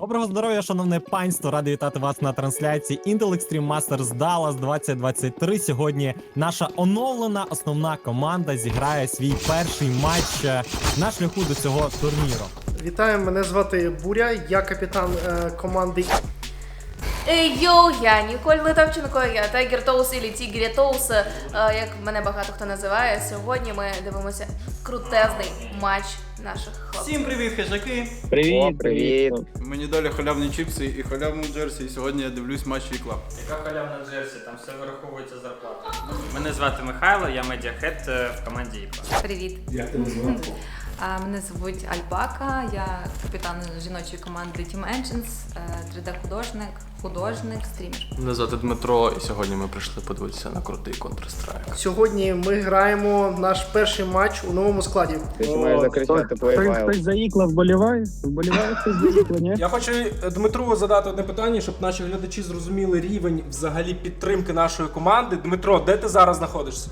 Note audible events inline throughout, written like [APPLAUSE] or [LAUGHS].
Доброго здоров'я, шановне панство! Радий вітати вас на трансляції Intel Extreme Masters Dallas 2023. Сьогодні наша оновлена основна команда зіграє свій перший матч е, на шляху до цього турніру. Вітаю, мене звати Буря, я капітан е, команди. Ей, йоу, я Ніколь Литовченко, я Тайгер Тоус і Тігрі Тоус, е, як мене багато хто називає. Сьогодні ми дивимося крутезний матч наших хлопців. Всім привіт, хижаки! Привіт, О, привіт. Мені далі халявні чіпси і халявну джерсі, і сьогодні я дивлюсь матч Вікла. Яка халявна джерсі, там все вираховується зарплата. Мене звати Михайло, я медіахед в команді ІПА. Привіт. А, [LAUGHS] Мене звуть Альбака, я капітан жіночої команди Team Engines, 3D-художник, художник, стрімер. Мене звати Дмитро, і сьогодні ми прийшли подивитися на крутий Counter-Strike. Сьогодні ми граємо наш перший матч у новому складі. Ти маєш закричати Хтось, за Ікла вболіває? Вболіває хтось за Ікла, ні? Я хочу е, Дмитру задати одне питання, щоб наші глядачі зрозуміли рівень взагалі підтримки нашої команди. Дмитро, де ти зараз знаходишся?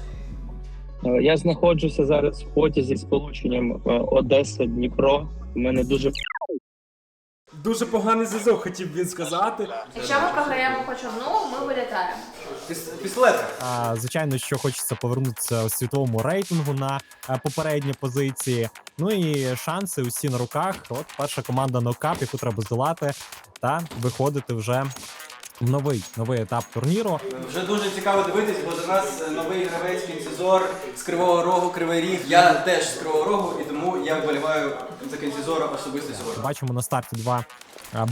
Е, Я знаходжуся зараз в потязі з полученням е, Одеса Дніпро. У мене дуже Дуже поганий зв'язок, хотів він сказати. Якщо ми програємо хоч одну, ми вилітаємо. А, звичайно, що хочеться повернутися у світовому рейтингу на е, попередні позиції. Ну і шанси усі на руках. От перша команда нокап, яку треба здолати та виходити вже новий новий етап турніру. Вже дуже цікаво дивитись, бо до нас новий гравець кінцізор з Кривого Рогу, Кривий Ріг. Я теж з Кривого Рогу, і тому я вболіваю за кінцізора особисто сьогодні. Бачимо на старті два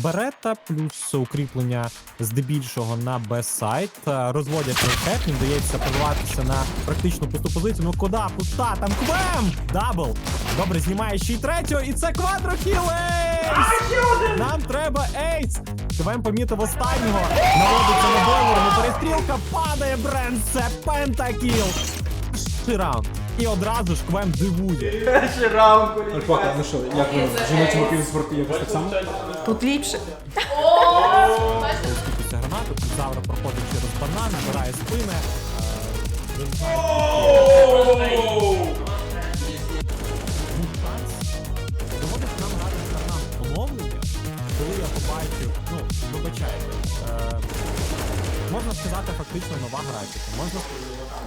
берета, плюс укріплення здебільшого на Б-сайт. Розводять ракет, їм вдається прорватися на практично пусту позицію. Ну куди? Пуста, там квем! Дабл! Добре, знімає ще й третього, і це квадрохілейс! Нам треба ейс! Квем помітив останнього. Наводиться на бойлер, ну перестрілка падає бренд, це пентакіл! Перший раунд. І одразу ж Квем дивує. Перший раунд. Альпака, ну що, як ви в жіночому півспорті якось так само? Тут ліпше. Після гранату Завра проходить через банан, збирає спини. Доводиться нам грати на нам оновлення, коли я побачив, ну, е, можна сказати, фактично нова графіка. Можна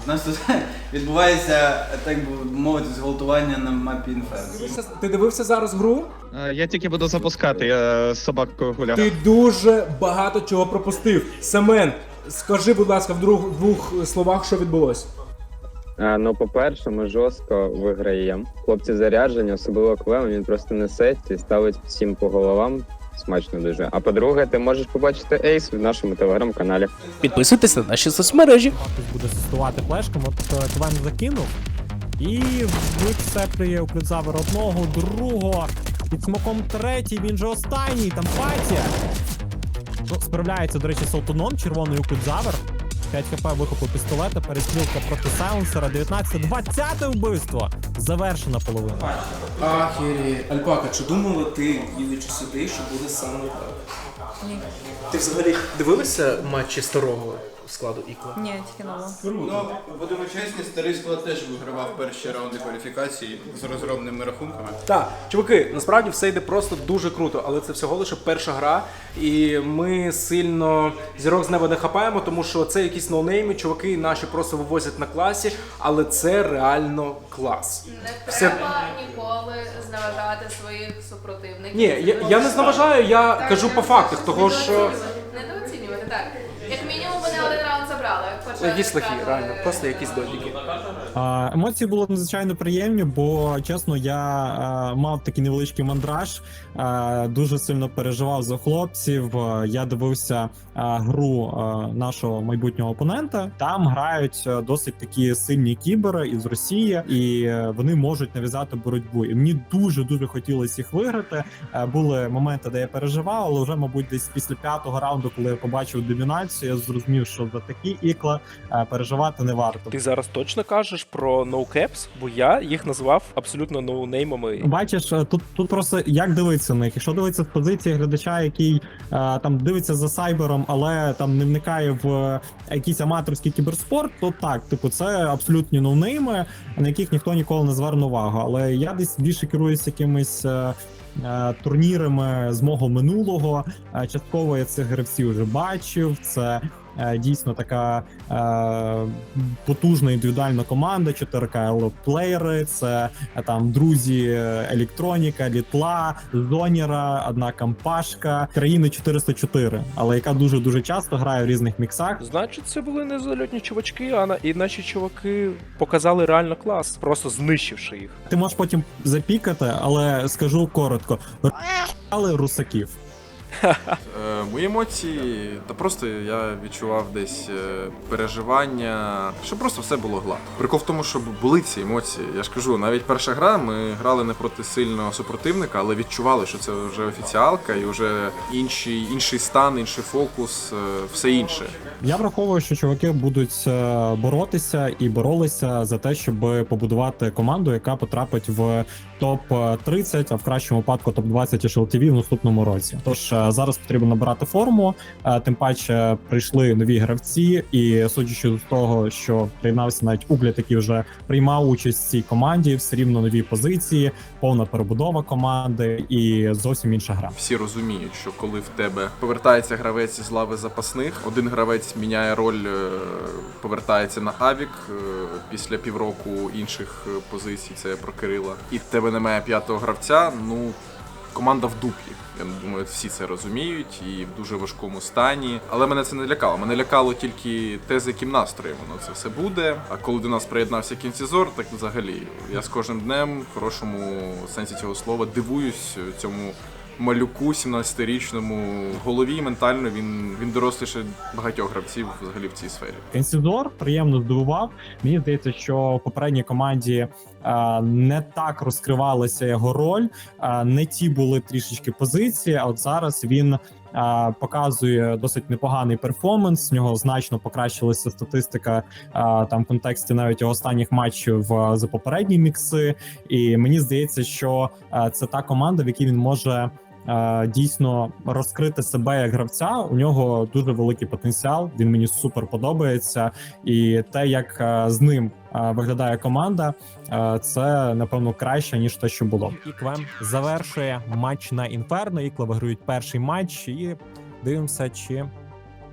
У нас тут [LAUGHS] відбувається, так би мовити, зґвалтування на мапі Інферно. Ти дивився зараз гру? Е, Я тільки буду запускати, я з собакою гуляв. Ти дуже багато чого пропустив. Семен, скажи, будь ласка, в двох, двох словах, що відбулося. А, ну, по-перше, ми жорстко виграємо. Хлопці заряджені, особливо Квем, він просто несеться і ставить всім по головам. Смачно дуже. А по-друге, ти можеш побачити ейс в нашому телеграм-каналі. Підписуйтесь на наші соцмережі. хтось буде асистувати флешком, от е, закинув. І вицеплює у Клюдзавер одного, другого. Під смоком третій, він же останній, там паті. Ну, справляється, до речі, з Алтуном, червоний Укудзавер. 5 хп вихопив пістолета, перестрілка проти сайленсера, 19-20 вбивство. Завершена половина. Ахері, Альпака, чи думала ти, їдучи сюди, що буде саме так? Ні. Ти взагалі дивилася матчі старого складу Ікла? Ні, тільки ново. Ну, будемо чесні, старий склад теж вигравав перші раунди кваліфікації з розробними рахунками. Так, чуваки, насправді все йде просто дуже круто, але це всього лише перша гра, і ми сильно зірок з неба не хапаємо, тому що це якісь ноунейми, чуваки наші просто вивозять на класі, але це реально клас. Не Все- треба ніколи зневажати своїх супротивників. Ні, я, я не зневажаю, я кажу по фактах, того що. Недооцінювати, так. Як мінімум вони один раунд забрали. Якісь лохи, реально, просто якісь додіки. А, емоції були надзвичайно приємні, бо чесно, я а, мав такий невеличкий мандраж, а, дуже сильно переживав за хлопців. А, я дивився а, гру а, нашого майбутнього опонента. Там грають досить такі сильні кібери із Росії, і е, вони можуть нав'язати боротьбу. І мені дуже дуже хотілося їх виграти. Е, Були моменти, де я переживав, але вже, мабуть, десь після п'ятого раунду, коли я побачив домінацію, я зрозумів, що за такі ікла е, переживати не варто. Ти зараз точно кажеш про ноукепс, бо я їх назвав абсолютно ноунеймами. Бачиш, е, тут тут просто як дивитися на них. Якщо дивитися з позиції глядача, який е, там дивиться за сайбером, але там не вникає в е, якийсь аматорський кіберспорт, то так, типу, це абсолютні ноунейми, на яких ніхто ніколи не зверне увагу. Але я десь більше керуюсь якимись. е, е, турнірами з мого минулого. Е, Частково я цих гравців вже бачив. Це е, дійсно така е, потужна індивідуальна команда, 4К плеєри, це е, там друзі е, електроніка, літла, зоніра, одна кампашка, країни 404, але яка дуже дуже часто грає в різних міксах. Значить, це були не зальотні чувачки, а на- і наші чуваки показали реально клас, просто знищивши їх. Ти можеш потім запікати, але скажу коротко: але русаків. Е, мої емоції, та просто я відчував десь е, переживання, що просто все було гладко. Прикол в тому, що були ці емоції. Я ж кажу, навіть перша гра ми грали не проти сильного супротивника, але відчували, що це вже офіціалка і вже інший, інший стан, інший фокус, е, все інше. Я враховую, що чуваки будуть боротися і боролися за те, щоб побудувати команду, яка потрапить в топ 30, а в кращому випадку топ 20 HLTV в наступному році. Тож зараз потрібно набирати форму. Тим паче прийшли нові гравці, і судячи з того, що приєднався навіть Угляд, який вже приймав участь в цій команді, все рівно нові позиції, повна перебудова команди і зовсім інша гра. Всі розуміють, що коли в тебе повертається гравець з лави запасних, один гравець міняє роль, е, повертається на авік е, після півроку інших е, позицій, це про Кирила, і в тебе немає п'ятого гравця. Ну команда в дуплі. Я думаю, всі це розуміють і в дуже важкому стані. Але мене це не лякало. Мене лякало тільки те, з яким настроєм воно це все буде. А коли до нас приєднався кінцізор, так взагалі я з кожним днем, в хорошому сенсі цього слова, дивуюсь цьому малюку 17-річному в голові ментально він, він доросліше багатьох гравців взагалі в цій сфері. Кенсідор приємно здивував. Мені здається, що в попередній команді е, не так розкривалася його роль, е, не ті були трішечки позиції. А от зараз він е, показує досить непоганий перформанс. В нього значно покращилася статистика е, там в контексті навіть останніх матчів е, за попередні мікси. І мені здається, що це та команда, в якій він може. Е, Дійсно розкрити себе як гравця. У нього дуже великий потенціал. Він мені супер подобається, і те, як е, з ним е, виглядає команда, е, це напевно краще ніж те, що було. І Іквем завершує матч на інферно. Ікла виграють перший матч і дивимося, чи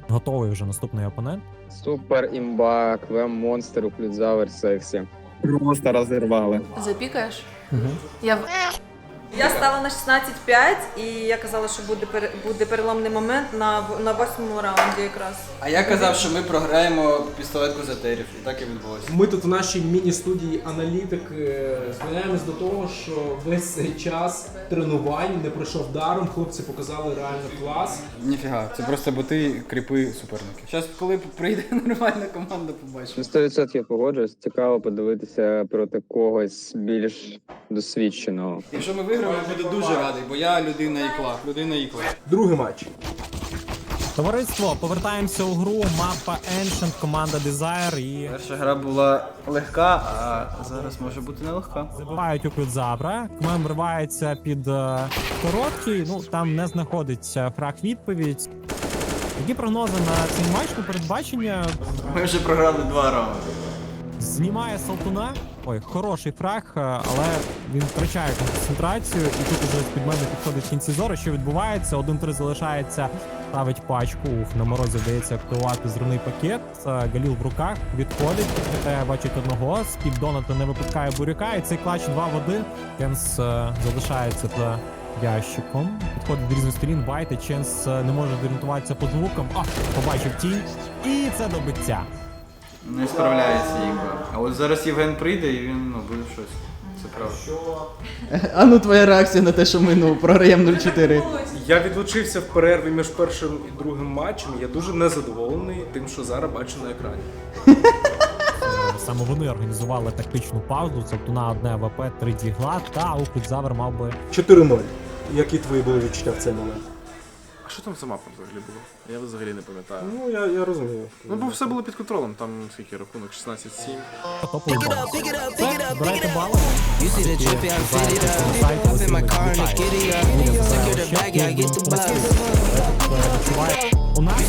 готовий вже наступний опонент. Супер імба, квем монстр, уклюдзавер, сексі. Просто розірвали. Запікаєш? Я в- Я стала на 16-5, і я казала, що буде пере- буде переломний момент на в- на восьмому раунді якраз. А я казав, що ми програємо пістолет козатерів, і так і відбулося. Ми тут в нашій міні-студії аналітик е, до того, що весь цей час тренувань не пройшов даром. Хлопці показали реально клас. Ніфіга, це просто боти кріпи суперники. Зараз, коли прийде [LAUGHS] нормальна команда, побачимо. Ну, 100% погоджуюсь. Цікаво подивитися проти когось більш досвідченого. Якщо ми виграємо, я буду дуже радий, бо я людина ікла. Людина ікла. Другий матч. Товариство, повертаємося у гру. Мапа Ancient, команда Desire і Перша гра була легка, а зараз може бути нелегка. забивають у Клюдзабра. Кмем вривається під е, короткий. Ну там не знаходиться фраг відповідь. Які прогнози на цей матч на передбачення? Ми вже програли два раунди. Знімає Салтуна. Ой, хороший фраг, е, але він втрачає концентрацію. І тут уже під мене підходить кінці зору. Що відбувається? 1-3 залишається, ставить пачку. Ух, на морозі вдається активувати зривний пакет. Е, Галіл в руках відходить. КТ бачить одного. З-під Доната не випускає буряка. І цей клач 2 в 1. Кенс е, залишається за ящиком. Підходить з різних сторін. Вайт і Ченс не може зорієнтуватися по звукам. А, побачив тінь. І це добиття. Не справляється ікла. А от зараз Євген прийде і він ну, буде щось. Це правда. А ну твоя реакція на те, що ми ну, програємо 0-4. Я відлучився в перерві між першим і другим матчем. Я дуже незадоволений тим, що зараз бачу на екрані. [LAUGHS] Саме вони організували тактичну паузу. Салтуна одне ВП, три дігла, та Укрудзавр мав би 4-0. Які твої були відчуття в цей момент? Що там за мапа взагалі було? Я взагалі не пам'ятаю. Ну я, я розумію. Ну, бо все було під контролем, там скільки рахунок? 16-7. топовий бал. Все, збирайте бали. У нас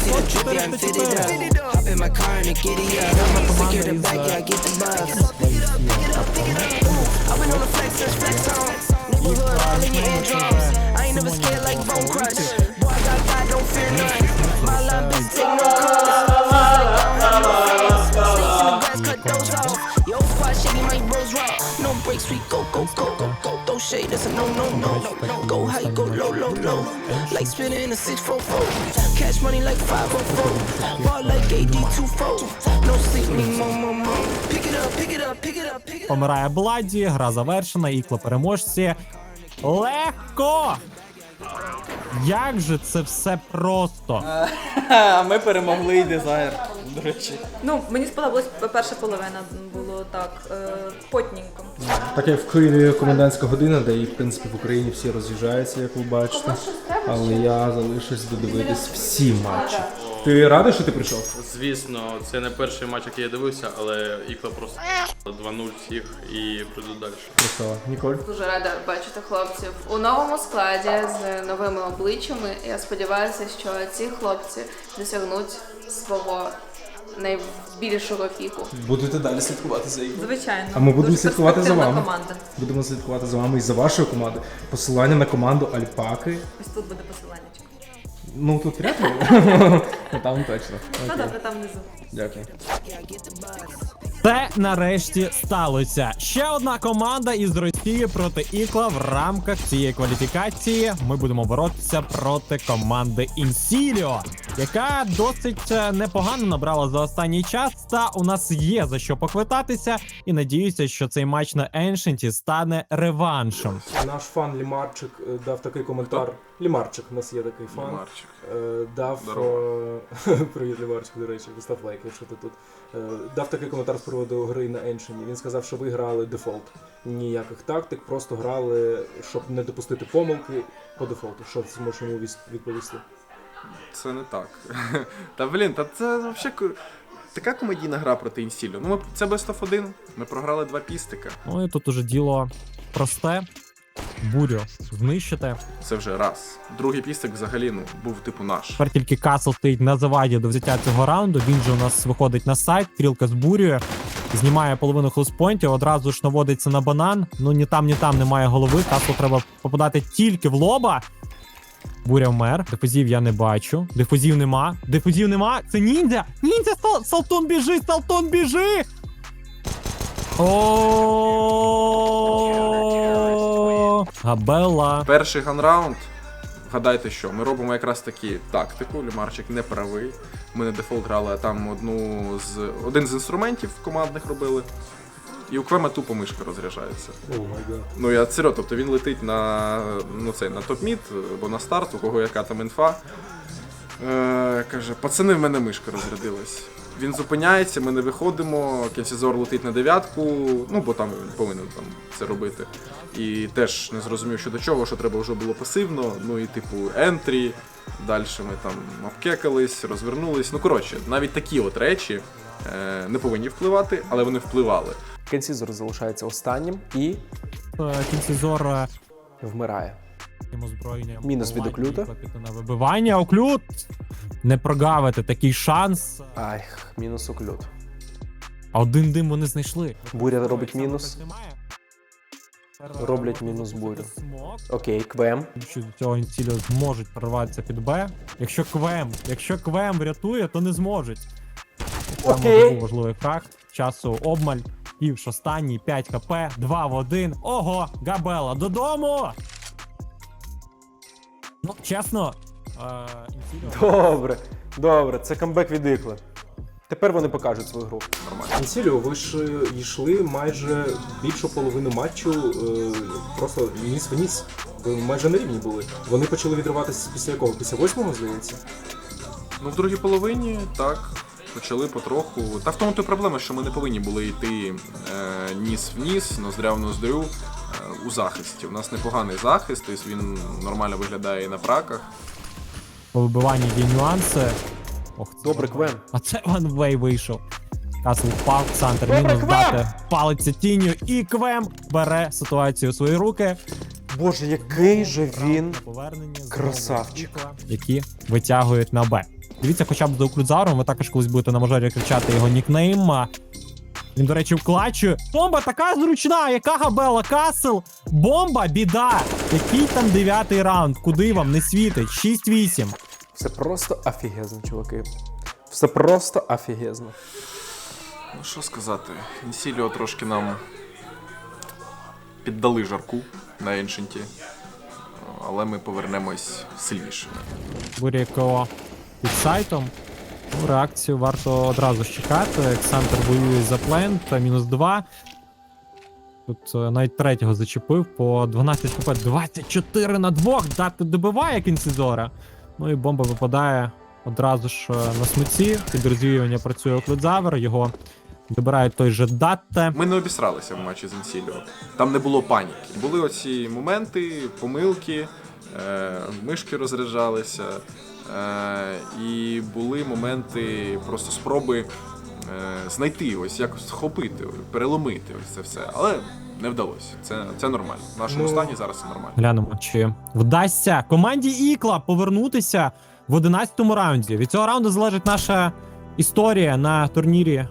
404. Команда із Їх нікнейми це вже синонім фаворитів. Помирає Бладі, гра завершена, ікла переможці. Легко! Як же це все просто? [LAUGHS] А ми перемогли дизайр, до речі. Ну, мені сподобалась перша половина, так е, потненько. Так як в Києві комендантська година, де і в принципі в Україні всі роз'їжджаються, як ви бачите. Але я залишусь додивитись всі матчі. Ти радий, що ти прийшов? Звісно, це не перший матч, який я дивився, але Ікла просто 2-0 всіх і прийду далі. Красава. Ніколь? Дуже рада бачити хлопців у новому складі з новими обличчями. Я сподіваюся, що ці хлопці досягнуть свого найбільшого піку. Будете далі слідкувати за ігрою. Звичайно. А ми будемо Дуже слідкувати за перспективна вами. команда. Будемо слідкувати за вами і за вашою командою. Посилання на команду Альпаки. Ось тут буде посилання. Ну тут вряд ли. [LAUGHS] Ну, Там точно. Ну Окей. добре, там внизу. Дякую. Це нарешті сталося. Ще одна команда із Росії проти Ікла в рамках цієї кваліфікації. Ми будемо боротися проти команди Інсіліо, яка досить е, непогано набрала за останній час. Та у нас є за що поквитатися, і надіюся, що цей матч на Еншенті стане реваншем. Наш фан Лімарчик е, дав такий коментар. Лімарчик, у нас є такий фан. Лімарчик. Е, Дав [LAUGHS] привіт, Лімарчик, до речі, постав лайк, якщо ти тут. Дав такий коментар з приводу гри на Еншені. Він сказав, що ви грали дефолт. Ніяких тактик, просто грали, щоб не допустити помилки по дефолту. Що ти зможеш йому відповісти? Це не так. [LAUGHS] Та блін, та це взагалі така комедійна гра проти Інсілю. Ну, ми, це Best of 1. Ми програли два пістика. Ну і тут уже діло просте. Бурю знищити. Це вже раз. Другий пістик взагалі ну, був типу наш. Тепер тільки Касл стоїть на заваді до взяття цього раунду. Він же у нас виходить на сайт, стрілка збурює, знімає половину хелспойнтів, одразу ж наводиться на банан. Ну ні там, ні там немає голови. Каслу треба попадати тільки в лоба. Буря вмер. Дифузів я не бачу. Дифузів нема. Дифузів нема. Це ніндзя! Ніндзя! Сал- Салтон біжи! Салтон біжи! О, Габела. Перший ганраунд. Вгадайте що, ми робимо якраз такі тактику. Лімарчик не правий. Ми не дефолт грали, а там одну з один з інструментів командних робили. І у Квема тупо мишка розряджається. Гад. Ну я серйозно, тобто він летить на, ну, цей, на топ-мід або на старт, у кого яка там інфа. Е, каже, пацани, в мене мишка розрядилась. Він зупиняється, ми не виходимо, Кенсізор летить на дев'ятку, ну бо там він повинен там це робити. І теж не зрозумів, що до чого, що треба вже було пасивно. Ну і типу ентрі. Далі ми там обкекались, розвернулись. Ну коротше, навіть такі от речі е, не повинні впливати, але вони впливали. Кенсізор залишається останнім і Е, Кінцезор е, вмирає. Йому зброєння. Мінус від оклюта. На вибивання. Оклют! Не прогавити такий шанс. Ай, мінус оклюд. А один дим вони знайшли. Буря робить мінус. Роблять мінус бурю. Окей, Квем. Цього цілі зможуть прорватися під Б. Якщо Квем, якщо Квем врятує, то не зможуть. Там Окей. був важливий фраг. Часу обмаль. Пів ж останній, 5 хп, 2 в 1. Ого, Габела, додому! Ну, чесно, е, Добре, добре, це камбек від Ікли. Тепер вони покажуть свою гру. Нормально. Ви ж е, йшли майже більшу половину матчу е, просто ніс в ніс. Ви майже на рівні були. Вони почали відриватися після якого? Після восьмого, здається? Ну, в другій половині так. Почали потроху. Та в тому то й проблема, що ми не повинні були йти е, ніс в ніс, ноздря в ноздрю у захисті. У нас непоганий захист, тобто він нормально виглядає і на праках. По вибиванні є нюанси. Ох, це Добре. Квем. А це ванвей вийшов. Касл впав, Сантер Добре, мінус Квем! дати, палиться тінню, і Квем бере ситуацію у свої руки. Боже, який же він повернення знову красавчик. Ікла, які витягують на Б. Дивіться, хоча б за Оклюдзаром, ви також колись будете на мажорі кричати його нікнейм. а Він, до речі, вклачує. Бомба така зручна, яка габела Касл. Бомба, біда. Який там дев'ятий раунд? Куди вам не світить? 6-8. Все просто офігезно, чуваки. Все просто офігезно. Ну що сказати, Інсіліо трошки нам піддали жарку на еншенті, але ми повернемось сильнішими. Буряко під сайтом. Реакцію варто одразу чекати. Ексантер воює за плент, мінус 2. Тут е, навіть третього зачепив по 12 хп. 24 на 2. Дати добиває кінцізора. Ну і бомба випадає одразу ж е, на сміці. Під розвіювання працює Оклюдзавер, його добирає той же Датте. Ми не обісралися в матчі з Інсіліо. Там не було паніки. Були оці моменти, помилки, е, мишки розряджалися. Е, і були моменти просто спроби е, знайти, ось якось схопити, переломити ось це все. Але не вдалося. Це, це нормально. В нашому Ну, стані зараз це нормально. Глянемо, чи вдасться команді Ікла повернутися в 11-му раунді. Від цього раунду залежить наша історія на турнірі.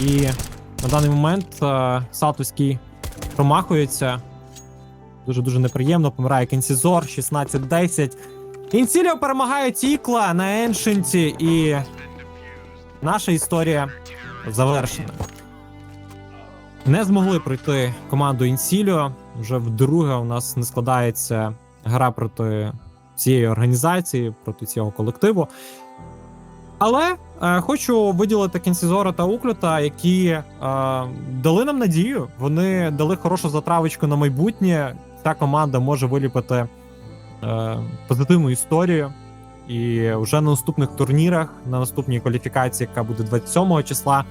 І на даний момент е, Салтовський промахується. Дуже-дуже неприємно. Помирає Кенсізор 16-10. Інсіліо перемагає Ікла на Еншенті, і наша історія завершена. Не змогли пройти команду Інсіліо. Вже вдруге у нас не складається гра проти цієї організації, проти цього колективу. Але е, хочу виділити Кінсізора та Уклюта, які е, дали нам надію. Вони дали хорошу затравочку на майбутнє. Ця команда може виліпити е, позитивну історію. І вже на наступних турнірах, на наступній кваліфікації, яка буде 27 числа,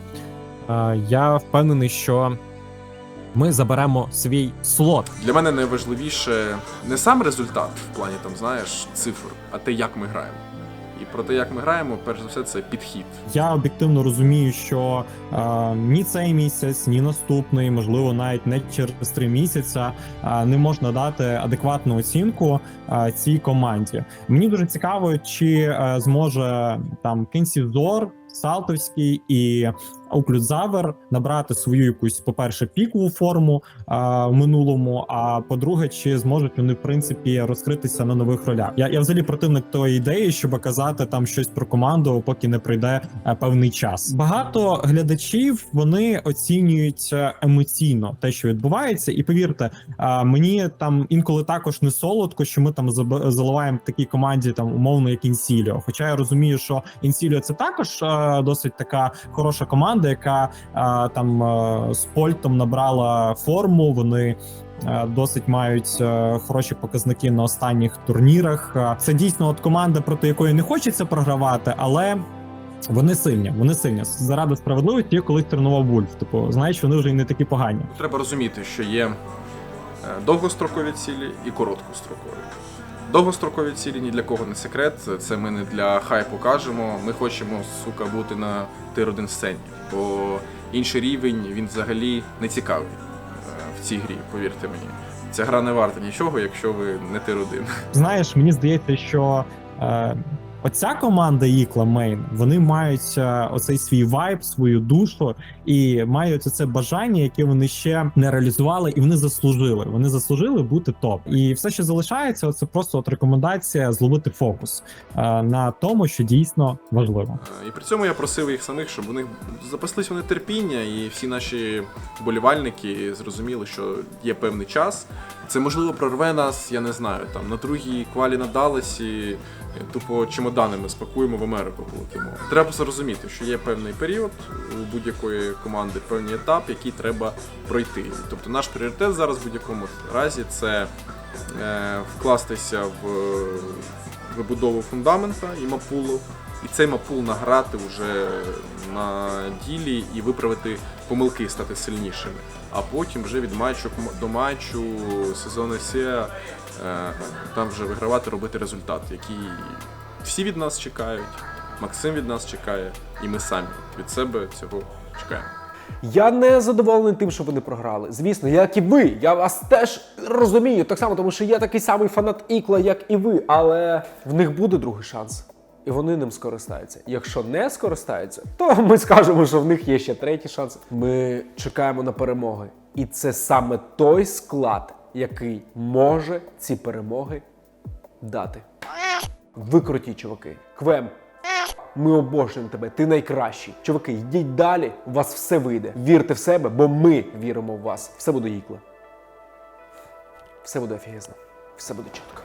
е, я впевнений, що ми заберемо свій слот. Для мене найважливіше не сам результат в плані там, знаєш, цифр, а те, як ми граємо. Про те, як ми граємо, перш за все, це підхід. Я об'єктивно розумію, що е, ні цей місяць, ні наступний, можливо, навіть не через три місяця е, не можна дати адекватну оцінку е, цій команді. Мені дуже цікаво, чи е, зможе там Кінсізор, Салтовський і Оклюдзавер набрати свою якусь, по-перше, пікову форму а, в минулому. А по-друге, чи зможуть вони в принципі розкритися на нових ролях? Я, я взагалі противник тої ідеї, щоб казати там щось про команду, поки не пройде е, певний час. Багато глядачів вони оцінюють е, емоційно те, що відбувається, і повірте, а, мені там інколи також не солодко, що ми там заливаємо такій команді, там умовно як Інсіліо. Хоча я розумію, що Інсіліо це також досить така хороша команда, яка там з Польтом набрала форму. Вони досить мають е, хороші показники на останніх турнірах. Це дійсно от команда, проти якої не хочеться програвати, але. Вони сильні, вони сильні. Заради справедливості я колись тренував Вульф. Типу, знаєш, вони вже й не такі погані. Треба розуміти, що є е, довгострокові цілі і короткострокові. Довгострокові цілі ні для кого не секрет. Це ми не для хайпу кажемо. Ми хочемо, сука, бути на тир-1 сцені. Бо інший рівень він взагалі не цікавий е, в цій грі, повірте мені. Ця гра не варта нічого, якщо ви не тир-1. Знаєш, мені здається, що е, оця команда Ікла Мейн, вони мають е, оцей свій вайб, свою душу і мають оце бажання, яке вони ще не реалізували, і вони заслужили. Вони заслужили бути топ. І все, що залишається, це просто от рекомендація зловити фокус е, на тому, що дійсно важливо. Е, І при цьому я просив їх самих, щоб них запаслись вони терпіння, і всі наші болівальники зрозуміли, що є певний час. Це можливо прорве нас, я не знаю, там на другій квалі на Далласі, е, тупо чемоданами спакуємо в Америку полетимо. Треба просто розуміти, що є певний період у будь-якої команди, певний етап, який треба пройти. Тобто наш пріоритет зараз в будь-якому разі це е, вкластися в вибудову фундамента і мапулу, і цей мапул награти вже на ділі і виправити помилки, стати сильнішими. А потім вже від матчу до матчу сезону е, там вже вигравати, робити результат, який всі від нас чекають, Максим від нас чекає, і ми самі від себе цього чекаємо. Я не задоволений тим, що вони програли. Звісно, як і ви. Я вас теж розумію, так само, тому що я такий самий фанат Ікла, як і ви, але в них буде другий шанс. і вони ним скористаються. Якщо не скористаються, то ми скажемо, що в них є ще третій шанс. Ми чекаємо на перемоги. І це саме той склад, який може ці перемоги дати. Ви чуваки. Квем. Ми обожнюємо тебе, ти найкращий. Чуваки, йдіть далі, у вас все вийде. Вірте в себе, бо ми віримо в вас. Все буде гікле, Все буде офігезно. Все буде чітко.